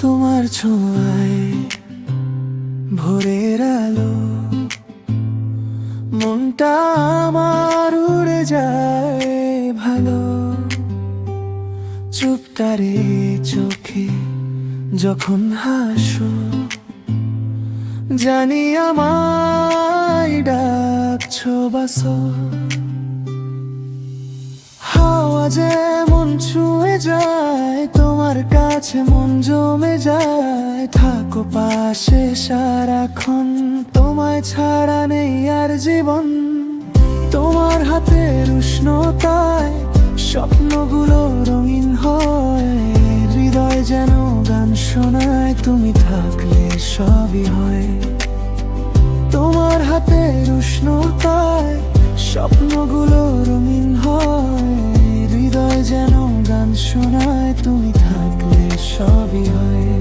ছোঁয়ায় ভোরের আলো। মনটা আমার উড়ে যায় ভালো। চুপটারে চোখে যখন হাসো, জানি আমায় ডাকছো বাসো। হাওয়া যেমন ছুঁয়ে যায় তোমার কাছে মন জমে যায়, থাকো পাশে সারাক্ষণ। তোমায় ছাড়া নেই আর জীবন। তোমার হাতের উষ্ণতায় স্বপ্নগুলো রঙিন হয়। হৃদয় যেন গান শোনায়, তুমি থাকলে সবই হয়। সবই হয়